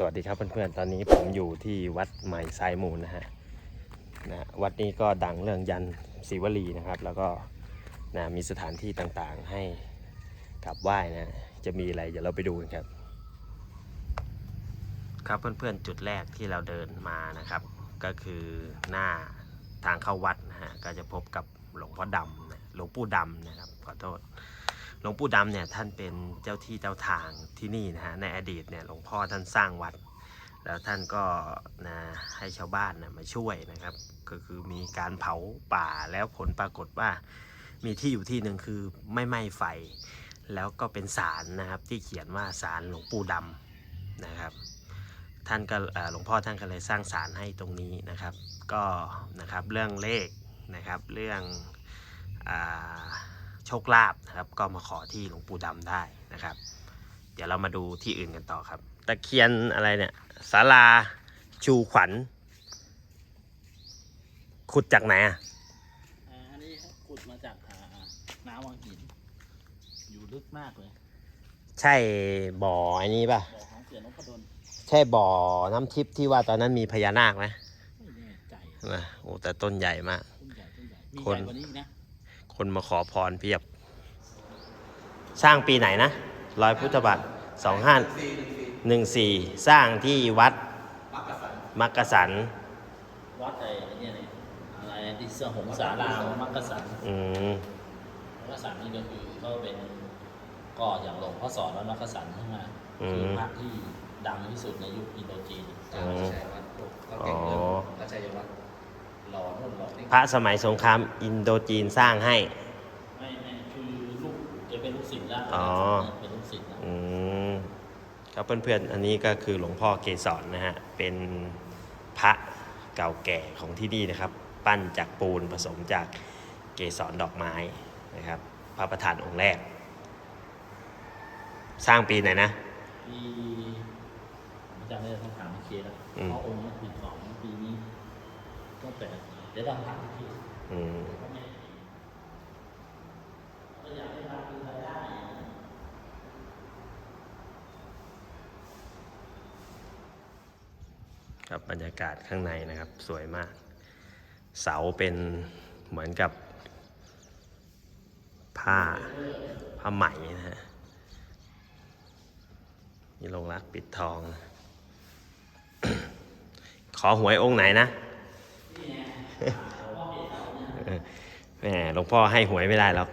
สวัสดีครับเพื่อนๆ ตอนนี้ผมอยู่ที่วัดใหม่สายมูลนะฮะนะวัดนี้ก็ดังเรื่องยันศรีวลีนะครับ แล้วก็นะมีสถานที่ต่างๆให้กราบไหว้นะ จะมีอะไรเดี๋ยวเราไปดูกันครับ ครับเพื่อนๆจุดแรกที่เราเดินมานะครับ ก็คือหน้าทางเข้าวัดนะฮะก็จะพบกับหลวงพ่อดำนะหลวงปู่ดำนะครับขอโทษ หลวงปู่ดำเนี่ยท่านเป็นเจ้าที่เจ้าทางที่นี่นะฮะในอดีตเนี่ยหลวงพ่อท่านสร้างวัด แล้วท่านก็นะให้ชาวบ้านนะมาช่วยนะครับ ก็คือมีการเผาป่าแล้วผลปรากฏว่ามีที่อยู่ที่หนึ่งคือไม่ไหม้ไฟ แล้วก็เป็นศาลนะครับที่เขียนว่าศาลหลวงปู่ดำนะครับท่านก็หลวงพ่อท่านก็เลยสร้างศาลให้ตรงนี้นะครับ ก็นะครับเรื่องเลขนะครับเรื่องอ่า โชคลาภนะครับ ก็มาขอที่หลวงปู่ดำได้นะครับ เดี๋ยวเรามาดูที่อื่นกันต่อครับ ตะเคียนอะไรเนี่ยศาลาชูขวัญ ขุดจากไหนอะอ่าอันนี้ขุดมาจากอ่าน้ำวังหิน อยู่ลึกมากเลย ใช่บ่อไอ้นี้ป่ะ บ่อของเสียนพดลใช่บ่อน้ำทิพย์ที่ว่าตอนนั้นมีพญานาคไหมไม่แน่ใจนะโอ้แต่ต้นใหญ่มาก ต้นใหญ่ต้นใหญ่มีคใหนญ่กว่านี้อีกนะ คนมาขอพรเพียบ สร้างปีไหนนะร้อยพุทธบาทสองห้าหนึ่งสี่สร้างที่วัดมักกะสันวัดไอ้เนี่ยนี่อะไรที่เสื้อหงสารามมักกะสันอืมมักกะสันนี่ก็คือเขาเป็นก็อย่างหลวงพ่อสอนวัดมักกะสันขึ้นมาคือพระที่ดังที่สุดในยุคอินโดจีนการราชชัยวัดเขาเก่งเรื่องราชชัยวัด พระสมัยสงครามอินโดจีนสร้างให้ ไม่ไม่คือลูกจะเป็นลูกศิษย์แล้วอ๋อเป็นลูกศิษย์แล้วอืมครับเพื่อนๆ อันนี้ก็คือหลวงพ่อเกศรนะฮะ เป็นพระเก่าแก่ของที่นี่นะครับ ปั้นจากปูนผสมจากเกสรดอกไม้นะครับ พระประธานองค์แรก สร้างปีไหนนะปีผมจำไม่ได้ต้องถามพี่เคแล้วอืมเพราะองค์นี้ปีสองปีนี้ ก็แต่เดี๋ยวต้องถามพี่เคอืมก็ไม่ก็อยากให้ทำเป็นรายได้ครับบรรยากาศข้างในนะครับสวยมาก เสาเป็นเหมือนกับ ผ้าผ้าไหมนะฮะนี่ลงรักปิดทอง ขอหวยองค์ไหนนะ แหมหลวงพ่อให้หวยไม่ได้หรอก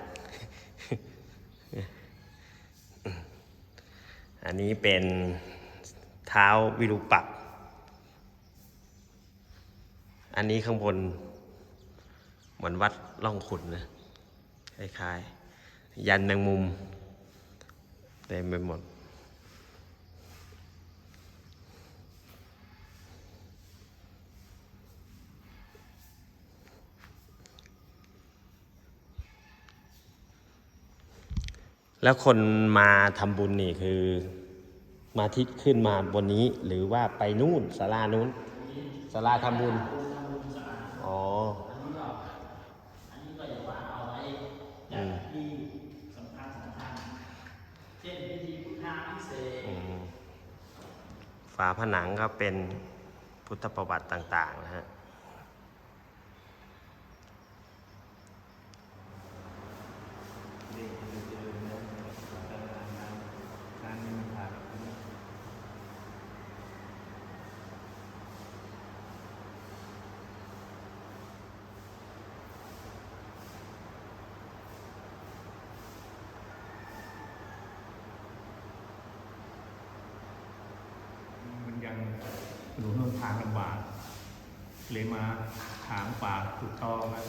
อันนี้เป็นเท้าวิรูปักษ์อันนี้ข้างบน เหมือนวัดล่องขุนนะ คล้ายๆ ยันแมงมุมเต็มไปหมด แล้วคนมาทำบุญนี่คือ มาที่ขึ้นมาบนนี้ หรือว่าไปนู่นศาลานู้นศาลาทำบุญอ๋ออันนี้ก็อย่าว่าเอาไว้จัดที่สำคัญสำคัญเช่นพิธีพุทธาพิเศษอืมฝาผนังก็เป็นพุทธประวัติต่าง ๆ นะฮะ มันยังห นูนนทางลำบากเลยมาถางป่าขุดตอมา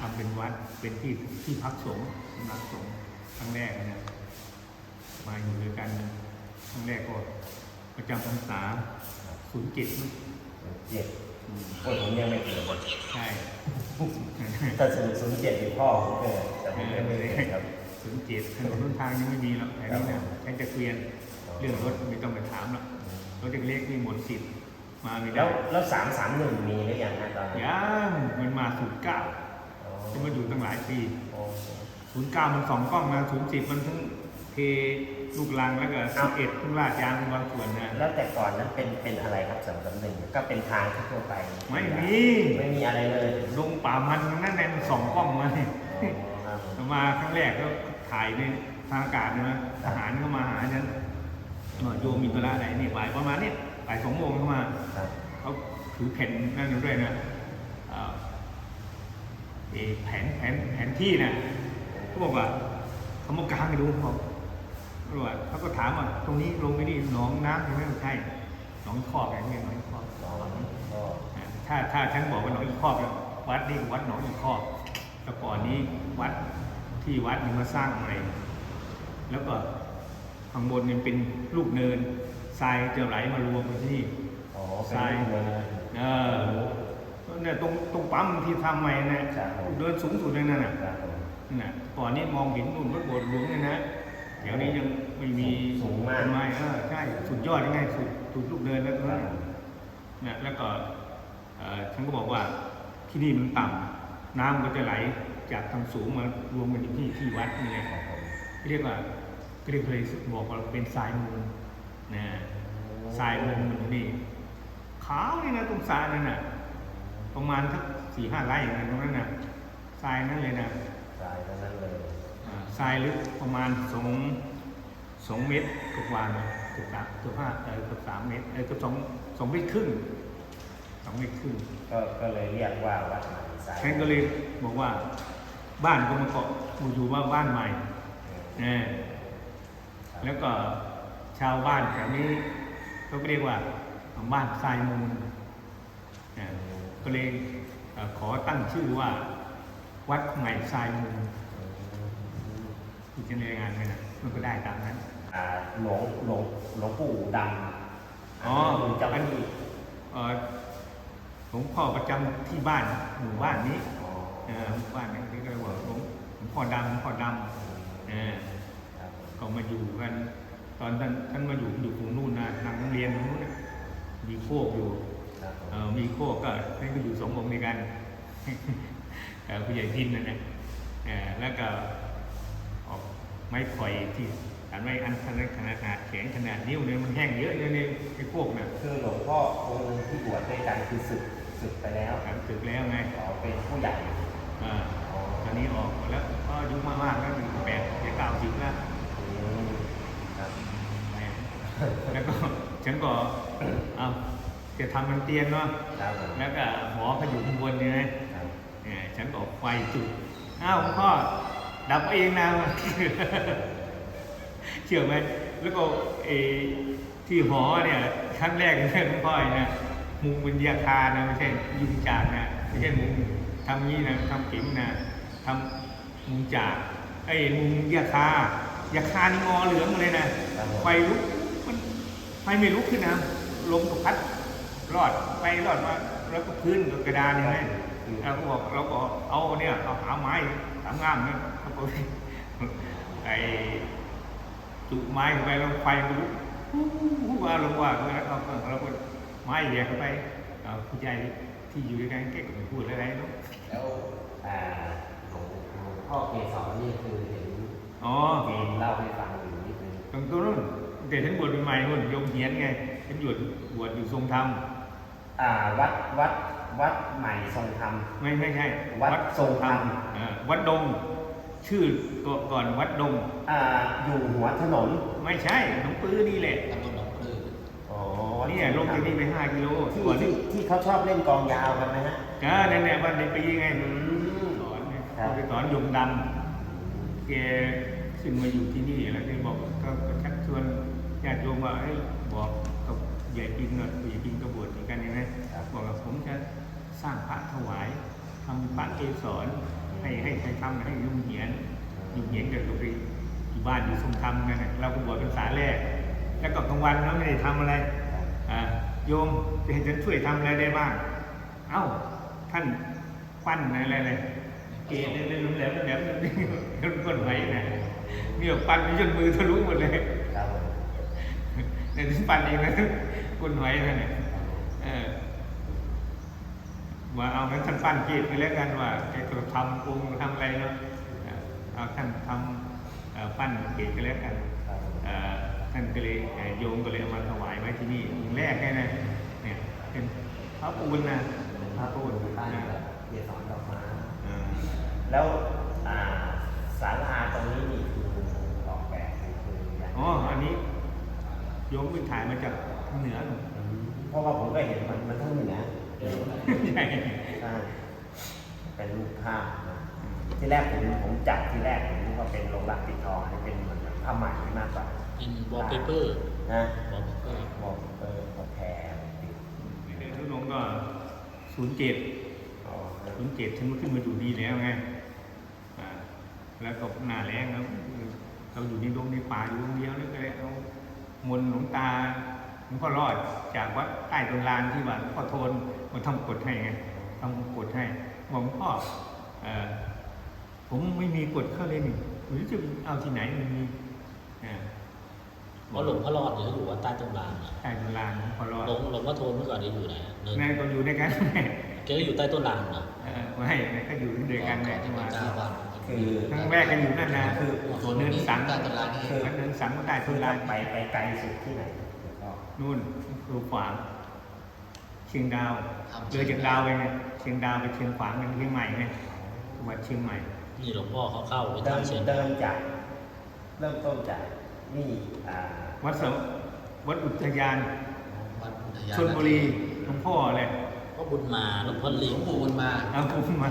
ทำเป็นวัดเป็นที่ที่พักสงฆ์สำนักสงฆ์ครั้งแรกนะมาอยู่ด้วยกันครั้งแรกก็ประจำพรรษาศูนย์เจ็ดเจ็ดคนผมยังไม่เกิดคนใช่แต่ศูนย์ศูนย์เจ็ดพ่อผมเกิดแต่ผมยังไม่เกิดครับศูนย์เจ็ดถนนหนทางยังไม่มีหรอกแต่นี่นะใช้จะเกวียนเรื่องรถไม่ต้องไปถามหรอกรถเล็กๆนี่หมดสิทธิ์ มาไม่แล้ได้วแล้วสามสามหนึ่งมีหรือยังฮะตอนนี้ยังมันมาศูนย์เก้าอ๋อจะมาอยู่ตั้งหลายปีอ๋อศูนย์เก้ามันสองกล้องมาศูนย์สิบมันทั้งเทลูกลังแล้วก็สิบเอ็ดทุ่งลาดยางบางส่วนนะแล้วแต่ก่อนนั้นเป็นเป็นอะไรครับสำสำหนึ่งก็เป็นทางทั่วไปไม่มีไม่มีอะไรเลยลงป่ามันนั่นแหละมันส่องกล้องมาเนี่ย อ๋อครับผมมาครั้งแรกก็ถ่ายในทางอากาศนะทหารเข้ามาหาฉันเอ่อโยมมีธุระอะไรนี่บ่ายประมาณเนี้ย บ่ายสองโมงเข้ามาครับเขาถือแผ่นนั่นอยู่ด้วยนะเอ่อเอ่อแผนแผนแผนที่น่ะเขาบอกว่าเขามากางให้ดูเขาบอกว่าเขาก็ถามว่าตรงนี้ลงไปนี่หนองน้ำใช่ไหมไม่ใช่หนองคอกอะไรเงี้ยหนองคอกอ๋อก็อ่าถ้าถ้าฉันบอกว่าหนองอีคอกแล้ววัดนี่วัดหนองอีคอกแต่ก่อนนี้วัดที่วัดนี่มาสร้างใหม่แล้วก็ข้างบนนี่เป็นลูกเนิน ทรายจะไหลมารวมกันที่นี่ อ๋อเป็นเมืองเออเนี่ยตรงตรงปั๊มที่ทำใหม่นะครับผมเดินสูงสุดเลยนั่นน่ะครับผมนั่นน่ะก่อนนี้มองเห็นนู่นวัดโบสถ์หลวงเลยนะเดี๋ยวนี้ยังไม่มีสูงมากต้นไม้เออใช่สุดยอดยังไงสุดสุดลูกเนินแล้วครันะบผมนะแล้วก็เอ่อฉันก็บอกว่าที่นี่มันต่ำน้ำก็จะไหลจากทางสูงมารวมกันอยู่ที่ที่วัดนี่ไงครับผมเรียกว่าก็เรียกเลยบอกว่าเป็นทรายมูล นะทรายมูลมันอยู่นี่ขาวนี่นะตรงทรายนั่นน่ะ ประมาณสักสี่ห้าไร่นะตรงนั้นน่ะทรายนั่นเลยนะทรายทั้งนั้นเลยอ่าทรายลึกประมาณสองสองเมตรกว่าๆนะเกือบสามเกือบห้าเออเกือบสามเมตรเออเกือบสองสองเมตรครึ่งสองเมตรครึ่งก็ก็เลยเรียกว่าวัดใหม่ทรายฉันก็เลยบอกว่าบ้านก็มาเกาะอยู่ว่าบ้านใหม่นะแล้วก็ ชาวบ้านแถวนี้เขาก็เรียกว่าบ้านทรายมูลนะก็เลยเอ่อขอตั้งชื่อว่า วัดใหม่ทรายมูลที่จะในงานกันนะมันก็ได้ตามนั้นอ่าหลวงหลวงหลวงปู่ดำอ๋อเจ้าหน้าที่เอ่อหลวงพ่อประจำที่บ้านหมู่บ้านนี้อ๋อเอ่อหมู่บ้านนี้ที่ก็เรียกว่าหลวงหลวงพ่อดำหลวงพ่อดำเออครับผมก็มาอยู่กัน ตอนท่านท่านมาอยู่อยู่ตรงนู้นนะนางโรงเรียนตรงนู้นน่ะมีโคกอยู่ครับผมเอ่อมีโคกก็ท่านก็อยู่สององค์ด้วยกันเอ่อผู้ใหญ่พินนั่นนะเอ่อแล้วก็ออกไม้ไผ่ที่อันไม้อันขนาดขนาดแขนขนาดนิ้วเนี่ยมันแห้งเยอะเลยในไอ้โคกน่ะคือหลวงพ่อองค์ที่บวชด้วยกันคือศึกศึกไปแล้วทำตึกแล้วไงขอเป็นผู้ใหญ่อ่าอ๋อตอนนี้ออกหมดแล้วก็อายุมากๆแล้วหนึ่งแปดจะเก้าสิบแล้วอืมครับแหม แล้วก็ฉันก็เอาจะทำมันเตียนเนาะครับผมแล้วก็หมอเขาอยู่ข้างบนใช่ไหมครับเนี่ยฉันบอกไฟจุดอ้าวหลวงพ่อดับเองนะเชื่อไหมแล้วก็เออที่หอเนี่ยครั้งแรกเนี่ยหลวงพ่อเนี่ยมุงเป็นยาคานะไม่ใช่ยิงจากนะไม่ใช่มุงทำงี้นะทำเข็มนะทำมุงจากไอ้มุงยาคายาคานี่งอเหลืองเลยนะครับผมไฟลุกมัน ไฟไม่ลุกขึ้นนะลมก็พัดรอดไฟรอดมาแล้วก็พื้นกับกระดานเห็นไหมเราก็บอกเราก็เอาเนี่ยเอาหาไม้สามงามเนี่ยเขาก็ไอ้จุไม้เข้าไปแล้วไฟมันลุกฮู้ฮู้ว่าลงว่าแล้วเราก็เราก็ไม้เหยียบเข้าไปเอาผู้ใหญ่ที่อยู่ด้วยกันแกก็ไม่พูดอะไรเนาะแล้วอ่าหลวงหลวงพ่อเกศรนี่คือเห็นอ๋อเกณฑ์เล่าให้ฟังอยู่นิดนึงตรงตัวนู้น แต่ฉันบวชใหม่ๆนู่นโยมเหียนไงฉันบวชบวชอยู่ทรงธรรมอ่าวัดวัดวัดใหม่ทรงธรรม ไม่ไม่ใช่วัดทรงธรรมเออวัดดง ชื่อก่อนวัดดงอ่าอยู่หัวถนนไม่ใช่หนองปื้อนี่แหละตำบลหนองปลืออ๋อเนี่ยลงจากนี่ไปห้ากิโลที่ก่อนที่ที่เขาชอบเล่นกองยาวกันไหมฮะอ่าเนี่ยเนี่ยวันในปีไงอืม สอนเนี่ยครับเขาไปสอนยมดำแกขึ้นมาอยู่ที่นี่แล้วแกบอกก็ก็ชักชวน ญาติโยมว่าเอ้ยบอกกับใหญ่ปินหน่อยใหญ่ปินก็บวชเหมือนกันใช่ไหมบอกว่าผมจะสร้างพระถวายทำพระเกศรให้ให้ใครทำให้ยุ่งเหยียนยุ่งเหยียนกับตัวเองอยู่บ้านอยู่ทรงธรรมกันนะเราก็บวชเป็นสาแรก แล้วก็กลางวันเราไม่ได้ทำอะไรอ่าโยมจะให้ฉันช่วยทำอะไรได้บ้าง เอ้าท่านปั้นอะไรอะไรเกศเรื่องๆแหลมๆแหลมๆจนก้นไหวนะเนี่ยปั้นจนมือทะลุหมดเลยครับผม เนี่ยที่ปั้นเองนะก้นไหวนะเนี่ยเออว่าเอางั้นท่านปั้นเกศไปแล้วกันว่าแกจะทำองค์ทำอะไรเนาะอ่าเอาท่านทำเอ่อปั้นเกศก็แล้วกันครับเอ่อท่านก็เลยเอ่อโยมก็เลยเอามาถวายไว้ที่นี่องค์แรกแค่นะเนี่ยเป็นพระปูนนะพระปูนตั้งนะแบบเกียรติสอนดอกไม้อ่าแล้วอ่าศาลาตรงนี้นี่คือออกแบบคืออย่างอ๋ออันนี้ โยมไปถ่ายมาจากทางเหนือหนูเพราะว่าผมก็เห็นมันมันทั้งเหนือใช่ใช่เป็นรูปภาพนะที่แรกผมผมจับที่แรกผมนึกว่าเป็นโรงรับปิดทองอันนี้เป็นเหมือนกับผ้าไหมมากกว่าเป็นวอลเปเปอร์นะวอลเปเปอร์วอลเปอร์ก็แพรติดเดินทุดงค์ก็ศูนย์เจ็ดอ๋อศูนย์เจ็ดฉันก็ขึ้นมาอยู่ดีแล้วไงอ่าแล้วก็หน้าแรงแล้วเราอยู่ในดงในป่าอยู่คนเดียวนี่ก็เลยเอา มนต์หลวงตาหลวงพ่อรอดจากวัดใต้ต้นลานที่ว่าหลวงพ่อโทนมาทำกฎให้ไงทำกฎให้บอกหลวงพ่อเอ่อผมไม่มีกฎเข้าเลยนี่หรือจะเอาที่ไหนมันมีอ่าเพราะหลวงพ่อรอดเนี่ยเขาอยู่วัดใต้ต้นลานอะใต้ต้นลานหลวงพ่อรอดหลวงหลวงพ่อโทนเมื่อก่อนนี้อยู่ไหนอะเนินแม่ก็อยู่ด้วยกันแกก็อยู่ใต้ต้นลานเหรอเออไม่แม่ก็อยู่ด้วยกันก่แม่อนที่มา เป็นเจ้าบ้านคือครั้งแรกก็อยู่นั่นนะคือส่วนเดินนี้สังใต้ตลาดนี่คือเดินสังก็ใต้คืต้อนลานไปไปไกลสุดที่ไหนหลวงพ่อนู่นคือขวางเชียงดาวเลยจากดาวไปไงเชียงดาวไปเชียงขวางเป็นเชียงใหม่ไงจังหวัดเชียงใหม่นี่หลวงพ่อเขาเข้าไปเดินทำเชียงเดินจากเริ่มต้นจากนี่อ่าวัดสมวัดอุทยานวัดอุทยานชลบุรีหลวงพ่อเลยพ่อบุญมาหลวงพ่อหลลิวงงปู่บุญมาเอาผมมา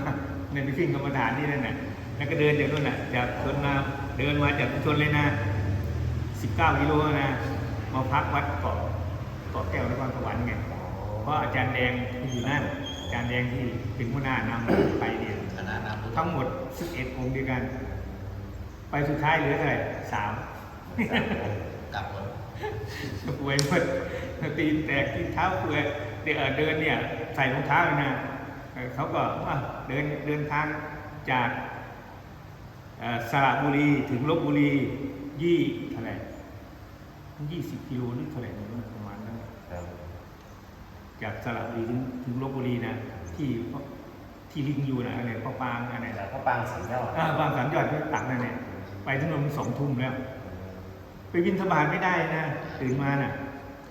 ในไปขึ้นกรรมฐานที่นั่นน่ะ แล้วก็เดินจากนู่นน่ะจากชนมาเดินมาจากชนเลยนะ19กิโลนะมาพักวัดเกาะเกาะแก้วนครสวรรค์ไงเพราะอาจารย์แดงที่อยู่นั่นอาจารย์แดงที่เป็นหัวหน้านำไปเนี่ยคณะนำทั้งหมด 11องค์ด้วยกัน ไปสุดท้ายเหลือเท่าไหร่สามกลับหมดป่วยหมดตีนแตกที่เท้าเปื่อยเดินเดินเนี่ยใส่รองเท้าเลยนะเอ่อเขาก็ว่าเดินเดินทางจากเอ่อ สระบุรีถึงลบบุรียี่เท่าไหร่ยี่สิบกิโลหรือเท่าไหร่ไม่รู้ประมาณนั้นครับจากสระบุรีถึงถึงลบบุรีนะที่ที่ลิงอยู่นะอะไรพ่อปางอะไรแต่พระปางสัญญาอ่าบางสันยอดที่ตักนั่นแหละไปถนนสองทุ่มแล้ว ไปบินธบาตไม่ได้นะตื่นมาน่ะ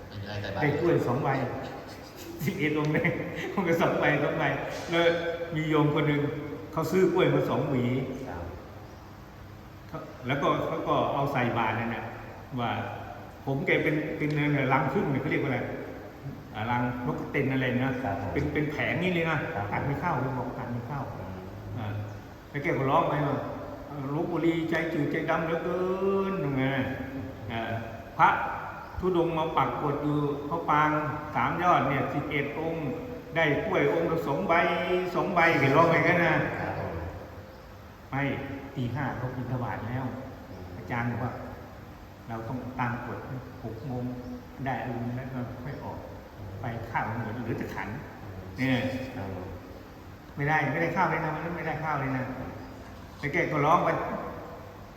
ไม่ได้แต่บ้านได้กล้วยสองใบสิบเอ็ดองค์เลยคงจะสองใบสองใบแล้วมีโยมคนหนึ่งเขาซื้อกล้วยมาสองหวีครับเขา แล้วก็เขาก็เอาใส่บาตรนั่นนะว่า ผมแกเป็นเป็นเนยรังพึ่งเนี่ยเขาเรียกว่าอะไรอ่ารังนกกระเต็นอะไรนะครับผมเป็นเป็นแผงนี่เลยนะครับตัดไม่เข้าเลยบอกตัดไม่เข้าอืมอ่าแล้วแกก็ร้องไปว่าลบบุรีใจจืดใจดำเหลือเกินยังไงอ่าพระทุดงค์มาปักกดอยู่เขาปางสามยอดเนี่ยสิบเอ็ดองค์ได้กล้วยองค์ละสองใบสองใบเห็นร้องไปกันนะครับผมไม่ ตีห้าเขาบินทบาทแล้ว อาจารย์บอกว่า เราต้องตามกฎหกโมงได้อารมณ์แล้วก็ค่อยออก ไปข้าวเหมือนหรือจะขันเนี่ยครับผมไม่ได้ไม่ได้ข้าวเลยนะมันไม่ได้ข้าวเลยนะแต่แกก็ร้องไป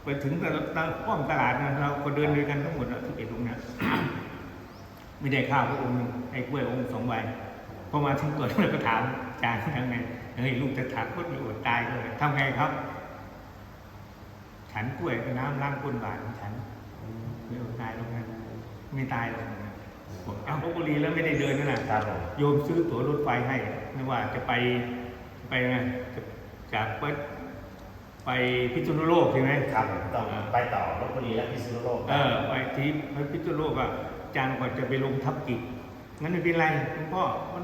ไปถึงตลาดป้อมตลาดนะเราก็เดินด้วยกันทั้งหมดที่เอ็ดองค์เนี่ยไม่ได้ข้าวพระองค์หนึ่งไอ้กล้วยองค์สองใบพอมาถึงก่อนเราก็ถามอาจารย์ทำไงเฮ้ยลูกจะถามคนอยู่อดตายเลยทำไงครับ ฉันกล้วยกับน้ำล้างก้นบาทของฉันไม่อดตายหรอกนะไม่ตายหรอกนะบอกเอ้าลพบุรีแล้วไม่ได้เดินนั่นน่ะครับผมโยมซื้อตั๋วรถไฟให้ไม่ว่าจะไปไปไงจะจากไปไปพิษณุโลกใช่ไหมครับผมต้องไปต่อลบบุรีและพิษณุโลกเออไปที่ไปพิษณุโลกอะอาจารย์ก่อนจะไปลงทับกิจงั้นไม่เป็นไรคุณพ่อมัน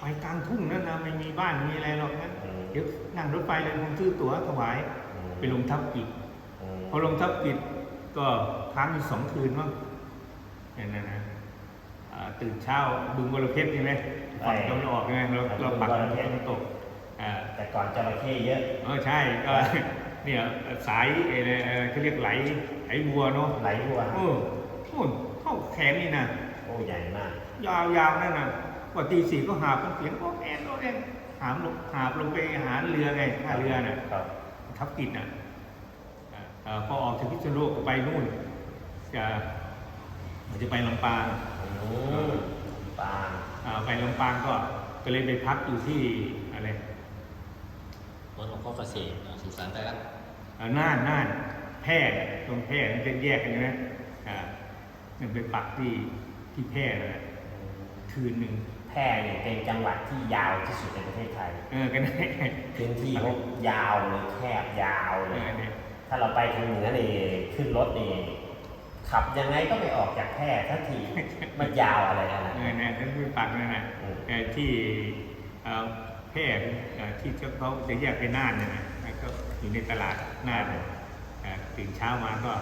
ไปกลางทุ่งนั่นนะไม่มีบ้านไม่มีอะไรหรอกงั้นอืมเดี๋ยวนั่งรถไฟเลยผมซื้อตั๋วถวายอืมไปลงทับกิจอืม พอลงทับกิจก็ค้างอยู่สองคืนมั้งเนี่ยนะนะอ่าตื่นเช้าบึงบรเพชรใช่ไหมฝั่งตะวันออกใช่ไหมเราเราปักตะวันตกอ่าแต่ก่อนจระเข้เยอะเออใช่ก็เนี่ยสายอะไรเอ่อเขาเรียกไหลไหลวัวเนาะไหลวัวโอ้โหเท่าแขนนี่นะโอ้ใหญ่มาก ยาวๆนั่นนะกว่าตีสี่ก็หาบกันเสียงก็แอนก็แอนหามลงหาบลงไปหาเรือไงท่าเรือน่ะครับทับกิจน่ะอ่าเอ่อ พอออกจากพิษณุโลกก็ไปนู่นจะมันจะไปลำปางอืมปางอ่าไปลำปางก็ก็เลยไปพักอยู่ที่อะไรวัดหลวงพ่อเกษมนะสุสานไตรลักษณ์อ่าน่านน่านแพแพร่เนี่ยตรงแพร่มันจะแยกกันใช่ไหมอ่ามันไปปักที่ที่แพร่นั่นแหละคืนหนึ่งแพร่เนี่ยเป็นจังหวัดที่ยาวที่สุดในประเทศไทย เออกันได้พื้นที่เขายาวเลยแคบยาวเอเลยอเนี่ย ถ้าเราไปทางเหนือนี่ขึ้นรถนี่ขับยังไงก็ไม่ออกจากแพร่ทันทีมันยาวอะไรขนาดเอนั้อนเนี่ยนั่นคือปักนั่นน่ะอืมเอ่อที่เอ่อแพร่เอ่อที่เขาจะแยกไปน่านเนี่ยนะแล้วก็อยู่ในตลาดน่านเนี่ยเอ่อตื่นเช้ามาก็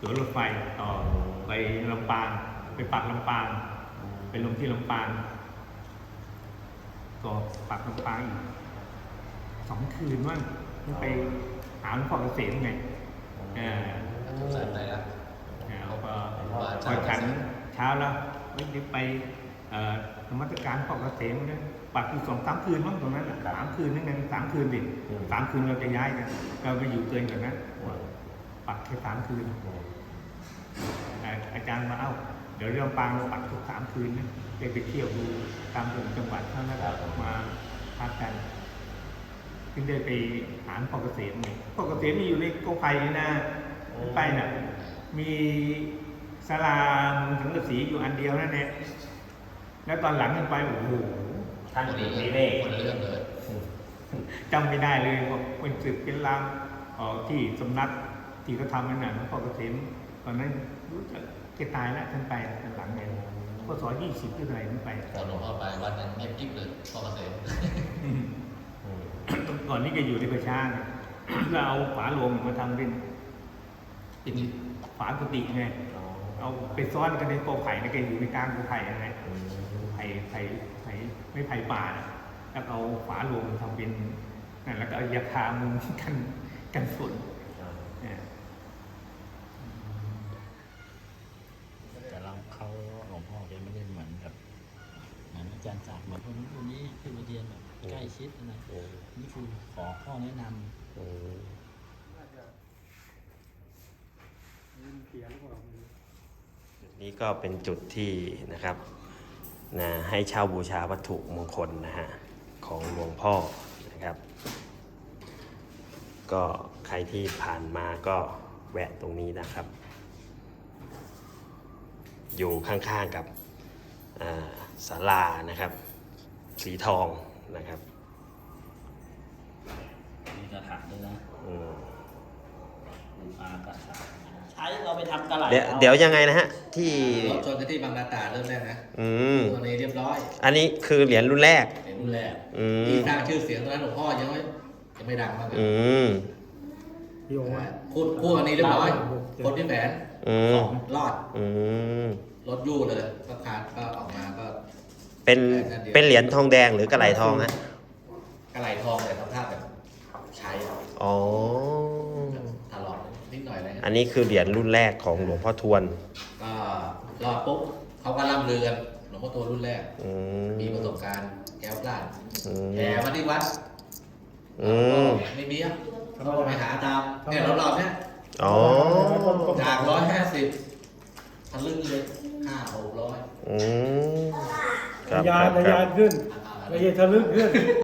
ตั๋วรถไฟต่อไปลำปางไปปักลำปางไปลงที่ลำปางก็ปักลำปางอีกสองคืนว่างแล้วไป หาหลวงพ่อเกษมไงเออสงสัยไหนอะแล้วก็ว่าพอฉันเช้าแล้วไม่ได้ไปเอ่อนมัสการพ่อเกษมนะปักอยู่สองสามคืนมั้งตรงนั้นน่ะสามคืนนั่นเองสามคืนดิสามคืนเราจะย้ายกันเราไปอยู่เกินกว่านั้นปักแค่สามคืนอ่าอาจารย์มาเอ้าเดี๋ยวเรื่องปางเราปักทุกสามคืนนะได้ไปเที่ยวดูตามจังหวัดเท่านั้นแหละมาพักกัน ถึงได้ไปหาพ่อเกษมนี่พ่อเกษมนี่อยู่ในกอไผ่นี่นะไปน่ะมีศาลามุงสังกะสีอยู่อันเดียวนั่นแหละแล้วตอนหลังขึ้นไปโอ้โหท่านคนปีละนิเรื่องเวศคนละเรื่องเลยจำไม่ได้เลยว่าเป็นศึกเป็นรามเอ่อที่สำนักที่เขาทำนั่นน่ะหลวงพ่อเกษมตอนนั้นรู้จักแกตายแล้วท่านไปตอนหลังเนี่ยพศยี่สิบที่ไหนท่านไปตอนหลวงพ่อไปวัดนั้นเงียบกิ๊บเลยพ่อเกษมอืม ก่อนนี้แกอยู่ในประชาเนี่ยแล้วเอาฝาโลงมาทำเป็นเป็นฝากุฏิไงเอาไปซ่อนกันในกอไผ่นะแกอยู่ในกลางกอไผ่อะไรไผ่ไผ่ไผ่ไม่ไผ่ป่านะแล้วเอาฝาโลงมาทำเป็นนั่นแล้วก็เอายาคามุงกันกันฝนเนี่ย แต่เราเขาหลวงพ่อแกไม่ได้เหมือนกับเหมือนอาจารย์จักรเหมือนคนนู้นคนนี้ที่มาเรียนแบบ ใกล้ชิดนะนี่คือขอข้อแนะนำนี่ก็เป็นจุดที่นะครับนะให้เช่าบูชาวัตถุมงคลนะฮะของหลวงพ่อนะครับ ก็ใครที่ผ่านมาก็แวะตรงนี้นะครับ อยู่ข้างๆกับอ่าศาลานะครับ สีทอง นะครับมีกระถางด้วยนะอืมดูอากระถางใช้เราไปทำกระไหลเดี๋ยวเดี๋ยวยังไงนะฮะ ที่ รถชนกันที่บางนาตราเริ่มแรกนะอืม ตัวนี้เรียบร้อยอันนี้คือเหรียญรุ่นแรกเป็นรุ่นแรกอืมที่สร้างชื่อเสียงตอนนั้นหลวงพ่อยังไม่ยังไม่ดังมากเลยอืมพูดพูดอันนี้เรียบร้อยคนที่แฝนอืม รอด อืม รถยู่เลยก็คานก็ออกมาก็ เป็นเป็นเหรียญทองแดงหรือกระไหลทองฮะกระไหลทองเลยทำท่าแบบใช้อ๋อถลอกนิดหน่อยอะไรอัเงี้นยนี้คือเหรียญรุ่นแรกของหลวงพ่อทวนก็รอดปุ๊บเขาก็ร่ำลือกันหลวงพ่อตัวรุ่นแรกอืมมีประสบการณ์แก้วกล้าดอืมแห่มาที่วัดอืมไม่มีอะเราก็ไปหาตามเนี่ยรอบๆเนี่ยอ๋อจากร้อยห้าสิบทะลึ่งเลยห้าหกร้อยอืม ครับทะยาคนรับทะครัยาบนขึ้นไม่ใช่ทะลึ่งขึ้น